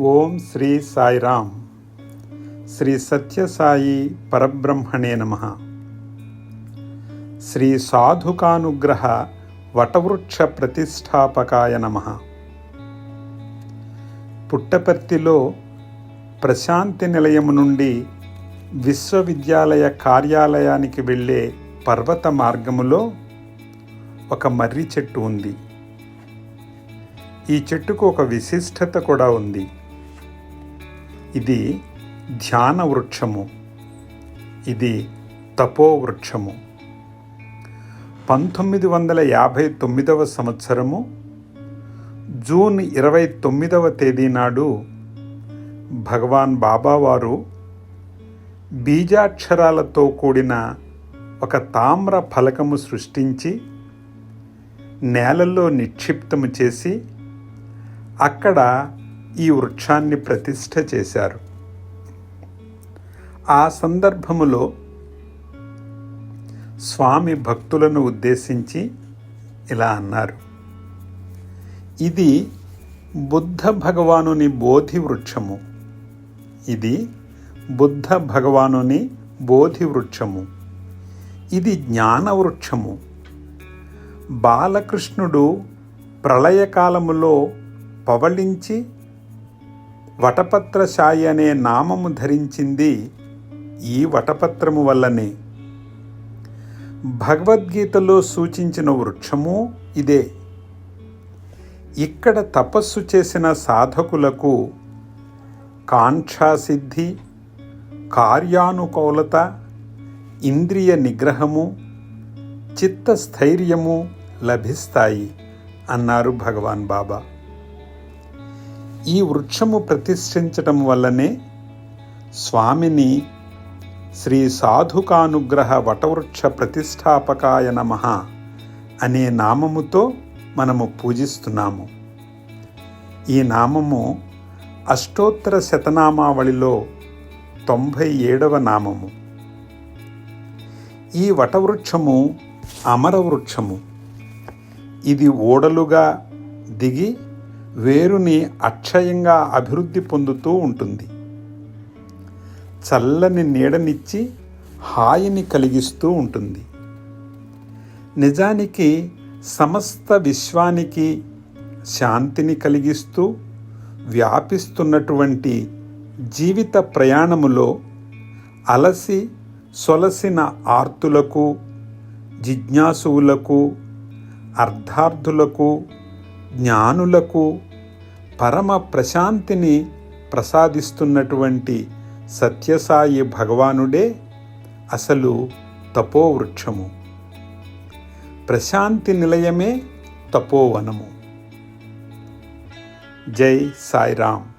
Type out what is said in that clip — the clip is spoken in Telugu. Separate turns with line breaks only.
ఓం శ్రీ సాయిరామ్ శ్రీ సత్యసాయి పరబ్రహ్మణే నమ. శ్రీ సాధుకానుగ్రహ వటవృక్ష ప్రతిష్టాపకాయ నమ. పుట్టపర్తిలో ప్రశాంతి నిలయం నుండి విశ్వవిద్యాలయ కార్యాలయానికి వెళ్ళే పర్వత మార్గములో ఒక మర్రి చెట్టు ఉంది. ఈ చెట్టుకు ఒక విశిష్టత కూడా ఉంది. ఇది ధ్యాన వృక్షము. ఇది తపోవృక్షము పంతొమ్మిది వందల యాభై తొమ్మిదవ సంవత్సరము జూన్ ఇరవై తొమ్మిదవ తేదీ నాడు భగవాన్ బాబావారు బీజాక్షరాలతో కూడిన ఒక తామ్ర ఫలకము సృష్టించి నేలలో నిక్షిప్తము చేసి అక్కడ ఈ వృక్షాన్ని ప్రతిష్ఠ చేశారు. ఆ సందర్భములో స్వామి భక్తులను ఉద్దేశించి ఇలా అన్నారు. ఇది బుద్ధ భగవానుని బోధి వృక్షము. ఇది బుద్ధ భగవానుని బోధి వృక్షము. ఇది జ్ఞాన వృక్షము. బాలకృష్ణుడు ప్రళయకాలములో పవళించి వటపత్రశాయి అనే నామము ధరించింది ఈ వటపత్రము వల్లనే. భగవద్గీతలో సూచించిన వృక్షము ఇదే. ఇక్కడ తపస్సు చేసిన సాధకులకు కాంక్షాసిద్ధి కార్యానుకూలత ఇంద్రియ నిగ్రహము చిత్తస్థైర్యము లభిస్తాయి అన్నారు భగవాన్ బాబా. ఈ వృక్షము ప్రతిష్ఠించటం వల్లనే స్వామిని శ్రీ సాధుకానుగ్రహ వటవృక్ష ప్రతిష్టాపకాయ నమ అనే నామముతో మనము పూజిస్తున్నాము. ఈ నామము అష్టోత్తర శతనామావళిలో తొంభై ఏడవ నామము. ఈ వటవృక్షము అమరవృక్షము ఇది ఓడలుగా దిగి వేరుని అక్షయంగా అభివృద్ధి పొందుతూ ఉంటుంది. చల్లని నీడనిచ్చి హాయిని కలిగిస్తూ ఉంటుంది. నిజానికి సమస్త విశ్వానికి శాంతిని కలిగిస్తూ వ్యాపిస్తున్నటువంటి జీవిత ప్రయాణములో అలసి సొలసిన ఆర్తులకు జిజ్ఞాసువులకు అర్ధార్థులకు జ్ఞానులకు పరమ ప్రశాంతిని ప్రసాదిస్తున్నటువంటి సత్యసాయి భగవానుడే అసలు తపోవృక్షము. ప్రశాంతి నిలయమే తపోవనము. జై సాయిరామ్.